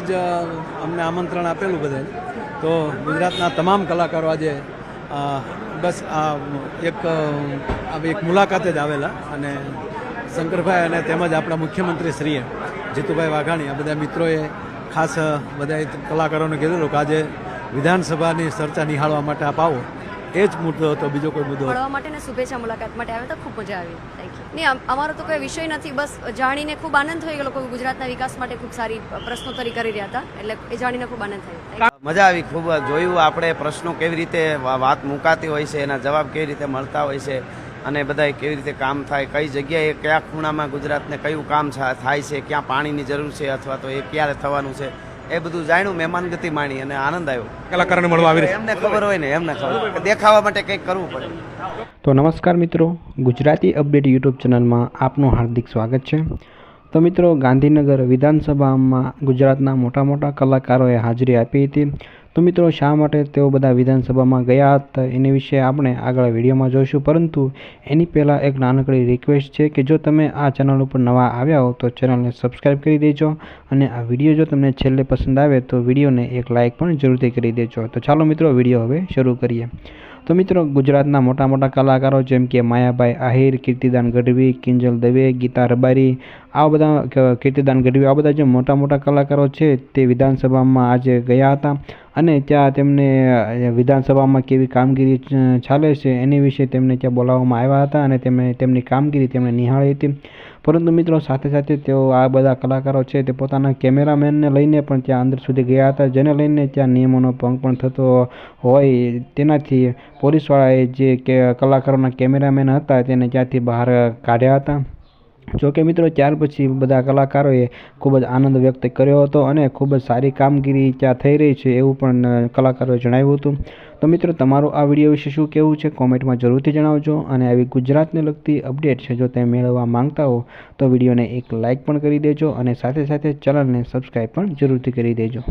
જ અમને આમંત્રણ આપેલું બધાને તો ગુજરાતના તમામ કલાકારો આજે બસ આ એક એક મુલાકાતે જ આવેલા અને શંકરભાઈ અને તેમજ આપણા મુખ્યમંત્રી શ્રીએ, જીતુભાઈ વાઘાણી, આ બધા મિત્રોએ ખાસ બધા કલાકારોને કીધેલું કે આજે વિધાનસભાની ચર્ચા નિહાળવા માટે આપ આવો. એ જ મુદ્દો હતો બીજો કોઈ મુદ્દો મળવા માટે ને શુભેચ્છા મુલાકાત માટે આવ્યા તો ખૂબ મજા આવી. થેન્ક યુ નહીં અમારો તો કોઈ વિષય નથી બસ જાણીને ખૂબ આનંદ થયો એ લોકો ગુજરાતના વિકાસ માટે ખૂબ સારી પ્રશ્નોત્તરી કરી રહ્યા હતા એટલે એ જાણીને ખૂબ આનંદ થયો. મજા આવી ખૂબ જોયું આપણે પ્રશ્નો કેવી રીતે વાત મુકાતી હોય છે એના જવાબ કેવી રીતે મળતા હોય છે અને બધા કેવી રીતે કામ થાય કઈ જગ્યાએ કયા ખૂણામાં ગુજરાતને કયું કામ થાય છે ક્યાં પાણીની જરૂર છે અથવા તો એ ક્યારે થવાનું છે એ બધું જાણ્યું મહેમાન ગતિ માણી અને આનંદ આવ્યો. કલાકારોને મળવા આવી રહ્યા. એમને ખબર હોય ને એમને ખબર દેખાવા માટે કંઈક કરવું પડે. તો નમસ્કાર મિત્રો ગુજરાતી અપડેટ યુટ્યુબ ચેનલમાં આપનું હાર્દિક સ્વાગત છે. તો મિત્રો ગાંધીનગર વિધાનસભામાં ગુજરાતના મોટા મોટા કલાકારોએ હાજરી આપી હતી. તો મિત્રો, શા માટે તેઓ બધા વિધાનસભામાં ગયા હતા, એની વિશે આપણે આગળ વિડીયોમાં જોઈશું. પરંતુ એની પહેલાં એક નાનકડી રિક્વેસ્ટ છે કે જો તમે આ ચેનલ ઉપર નવા આવ્યા હો, તો ચેનલને સબસ્ક્રાઈબ કરી દેજો અને આ વીડિયો જો તમને છેલ્લે પસંદ આવે, તો વિડીયોને એક લાઇક પણ જરૂરથી કરી દેજો. તો ચાલો મિત્રો, વીડિયો હવે શરૂ કરીએ. તો મિત્રો, ગુજરાતના મોટા મોટા કલાકારો જેમ કે માયાભાઈ આહિર, કીર્તિદાન ગઢવી, કિંજલ દવે, ગીતા રબારી, આ બધા કીર્તિદાન ગઢવી, આ બધા જે મોટા મોટા કલાકારો છે, તે વિધાનસભામાં આજે ગયા હતા. અને ત્યાં તેમને વિધાનસભામાં કેવી કામગીરી ચાલે છે એની વિશે તેમને ત્યાં બોલાવવામાં આવ્યા હતા અને તેમણે તેમની કામગીરી તેમણે નિહાળી હતી. પરંતુ મિત્રો, સાથે સાથે તેઓ આ બધા કલાકારો છે તે પોતાના કેમેરામેનને લઈને પણ ત્યાં અંદર સુધી ગયા હતા, જેને લઈને ત્યાં નિયમોનો ભંગ પણ થતો હોય. તેનાથી પોલીસવાળાએ જે કે, કલાકારોના કેમેરામેન હતા તેને ત્યાંથી બહાર કાઢ્યા હતા. જો કે મિત્રો, ત્યાર પછી બધા કલાકારોએ ખૂબ જ આનંદ વ્યક્ત કર્યો હતો અને ખૂબ જ સારી કામગીરી ત્યાં થઈ રહી છે એવું પણ કલાકારોએ જણાવ્યું હતું. તો મિત્રો, તમારું આ વીડિયો વિશે શું કહેવું છે? કોમેન્ટમાં જરૂરથી જણાવજો અને આવી ગુજરાતને લગતી અપડેટ છે જો તમે મેળવવા માંગતા હો, તો વિડીયોને એક લાઇક પણ કરી દેજો અને સાથે સાથે ચેનલને સબસ્ક્રાઈબ પણ જરૂરથી કરી દેજો.